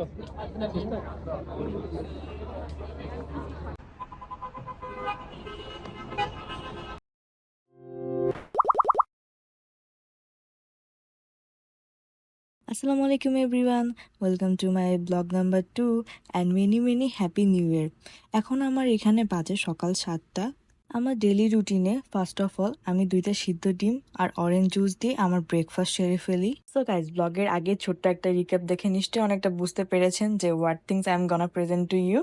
আসসালামু আলাইকুম everyone, welcome to my blog number two, and many many happy new year. এখন আমার এখানে বাজে সকাল সাতটা। আমার ডেলি রুটিনে ফার্স্ট অফ অল আমি দুইটা সিদ্ধ ডিম আর অরেঞ্জ জুস দিয়ে আমার ব্রেকফাস্ট সেরে ফেলি। সো গাইজ ব্লগের আগে ছোট্ট একটা রিক্যাপ দেখে নিশ্চয়ই অনেকটা বুঝতে পেরেছেন যে what things I am gonna present to you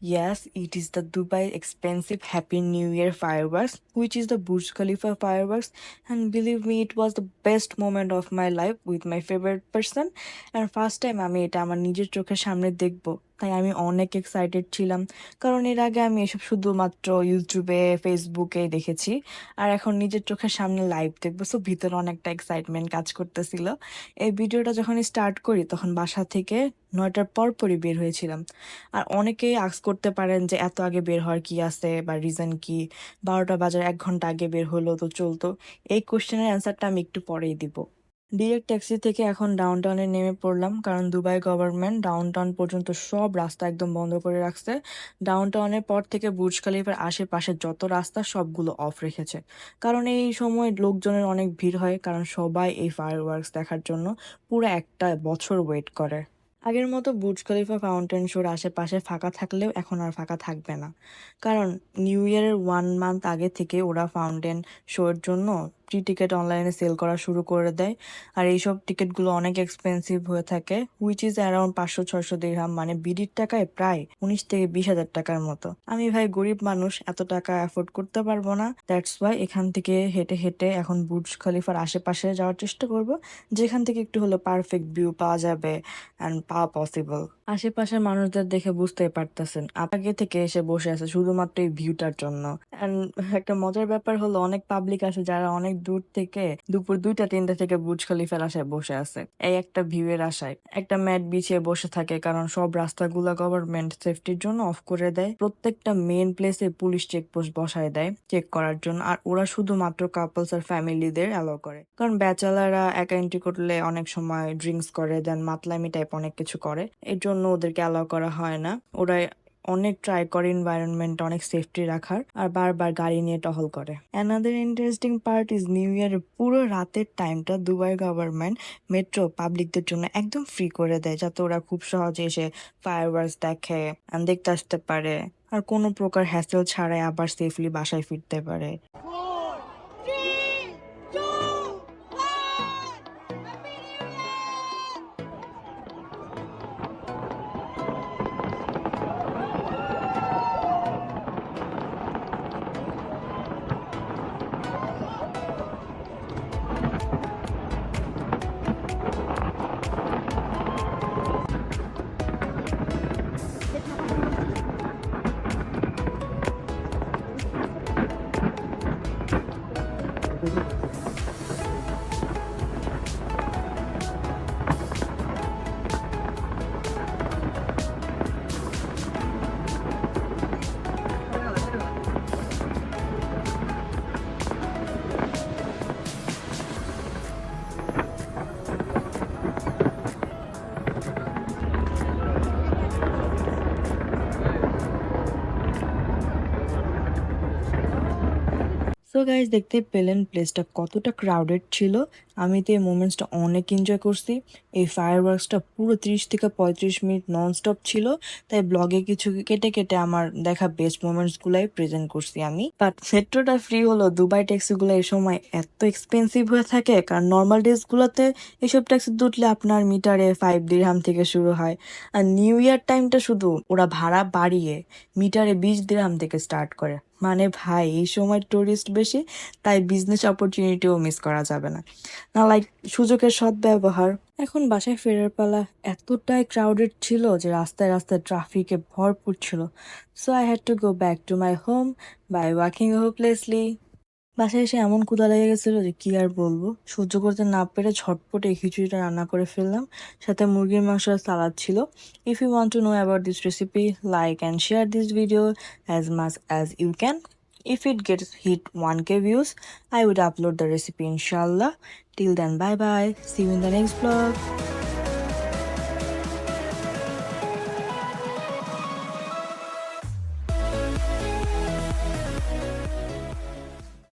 Yes, it is the Dubai expensive Happy New Year fireworks, which is the Burj Khalifa fireworks. And believe me, it was the best moment of my life with my favorite person. And first time আমি এটা আমার নিজের চোখের সামনে দেখব তাই আমি অনেক এক্সাইটেড ছিলাম কারণ এর আগে আমি এসব শুধুমাত্র ইউটিউবে ফেসবুকে দেখেছি আর এখন নিজের চোখের সামনে লাইভ দেখব সো ভিতরে অনেকটা এক্সাইটমেন্ট কাজ করতেছিল এই ভিডিওটা যখন স্টার্ট করি তখন বাসা থেকে নয়টার পর পরই বের হয়েছিলাম। আর অনেকেই আক্স করতে পারেন যে, এত আগে বের হওয়ার কি আছে? বা রিজন কি? বারোটা বাজার এক ঘণ্টা আগে বের হলো তো চলতো। এই কোশ্চেনের অ্যান্সারটা আমি একটু পরেই দিব। ডিরেক্ট ট্যাক্সি থেকে এখন ডাউন টাউনে নেমে পড়লাম, কারণ দুবাই গভর্নমেন্ট ডাউন টাউন পর্যন্ত সব রাস্তা একদম বন্ধ করে রাখছে। ডাউন টাউনের পর থেকে বুর্জ খালিফার আশেপাশে যত রাস্তা, সবগুলো অফ রেখেছে। কারণ এই সময় লোকজনের অনেক ভিড় হয়, কারণ সবাই এই ফায়ার দেখার জন্য পুরো একটা বছর ওয়েট করে। আগের মতো বুর্জ খলিফা ফাউন্টেন শোর আশেপাশে ফাঁকা থাকলেও এখন আর ফাঁকা থাকবে না। কারণ নিউ ইয়ারের ওয়ান মান্থ আগে থেকে ওরা ফাউন্টেন শোর জন্য প্রি টিকিট অনলাইনে সেল করা শুরু করে দেয়। আর এইসব টিকিটগুলো অনেক এক্সপেন্সিভ হয়ে থাকে হুইচ ইজ অ্যারাউন্ড পাঁচশো ছয়শো দিরহাম মানে বিডির টাকায় প্রায় উনিশ থেকে বিশ হাজার টাকার মতো। আমি ভাই গরিব মানুষ, এত টাকা অ্যাফোর্ড করতে পারব না। দ্যাটস ওয়াই এখান থেকে হেঁটে হেঁটে এখন বুর্জ খলিফার আশেপাশে যাওয়ার চেষ্টা করব, যেখান থেকে একটু হলো পারফেক্ট ভিউ পাওয়া যাবে অ্যান্ড পাওয়া পসিবল আশেপাশের মানুষদের দেখে বুঝতেই পারতেছেন, আগে থেকে এসে বসে আছে শুধুমাত্র এই ভিউটার জন্য। অ্যান্ড একটা মজার ব্যাপার হলো, অনেক পাবলিক আছে যারা অনেক দূর থেকে, দুপুর দুইটা, তিনটা থেকে বুর্জ খলিফার আশায় বসে আছে। এই একটা ভিউ এর আশায়। একটা ম্যাট বিছিয়ে বসে থাকে, কারণ সব রাস্তাগুলো গভর্নমেন্ট সেফটির জন্য অফ করে দেয়। প্রত্যেকটা মেন প্লেসে পুলিশ চেকপোস্ট বসায় দেয় চেক করার জন্য। আর ওরা শুধুমাত্র কাপলস আর ফ্যামিলিদের অ্যালাউ করে। কারণ ব্যাচেলাররা একা এন্ট্রি করলে অনেক সময় ড্রিঙ্কস করে দেন মাতলামি টাইপ অনেক কিছু করে। এর জন্য ওদেরকে অ্যালাউ করা হয় না। ওরা অনেক ট্রাই করে এনভায়রনমেন্ট অনেক সেফটি রাখার আর বারবার গাড়ি নিয়ে টহল করে। Another interesting part is new ইয়ারের পুরো রাতের টাইমটা দুবাই গভর্নমেন্ট মেট্রো পাবলিকদের জন্য একদম ফ্রি করে দেয়, যাতে ওরা খুব সহজে এসে ফায়ারওয়ার্স দেখে দেখতে আসতে পারে। আর কোনো প্রকার হ্যাসেল ছাড়াই আবার সেফলি বাসায় ফিরতে পারে। সো গাইজ দেখতে পেলেন প্লেসটা কতটা ক্রাউডেড ছিল। আমি তো এই মোমেন্টসটা অনেক এনজয় করছি। এই ফায়ার ওয়ার্কসটা পুরো তিরিশ থেকে পঁয়ত্রিশ মিনিট নন স্টপ ছিল। তাই ব্লগে কিছু কেটে কেটে আমার দেখা বেস্ট মোমেন্টস গুলাই প্রেজেন্ট করছি আমি। বাট মেট্রোটা ফ্রি হলো দুবাই ট্যাক্সিগুলো এই সময় এত এক্সপেন্সিভ হয়ে থাকে। কারণ নর্মাল ডেজ গুলোতে এইসব ট্যাক্সি দুটলে আপনার মিটারে ফাইভ দিরহাম থেকে শুরু হয়। আর নিউ ইয়ার টাইমটা শুধু ওরা ভাড়া বাড়িয়ে মিটারে বিশ দিরহাম থেকে স্টার্ট করে। মানে ভাই, এই সময় টুরিস্ট বেশি, তাই বিজনেস অপরচুনিটিও মিস করা যাবে না। না লাইক সুযোগের সদ্ব্যবহার এখন বাসায় ফেরার পালা এতটাই ক্রাউডেড ছিল যে রাস্তায় রাস্তায় ট্রাফিকে ভরপুর ছিল। So I had to go back to my home by walking hopelessly বাসায় এসে এমন কুদা লেগে গেছিল যে কি আর বলব সহ্য করতে না পেরে ঝটপটে এই খিচুড়িটা রান্না করে ফেললাম সাথে মুরগির মাংস আর সালাদ ছিল if you want to know about this recipe like and share this video as much as you can If it gets hit 1k views, I would upload the recipe inshallah. Till then, bye bye. See you in the next vlog.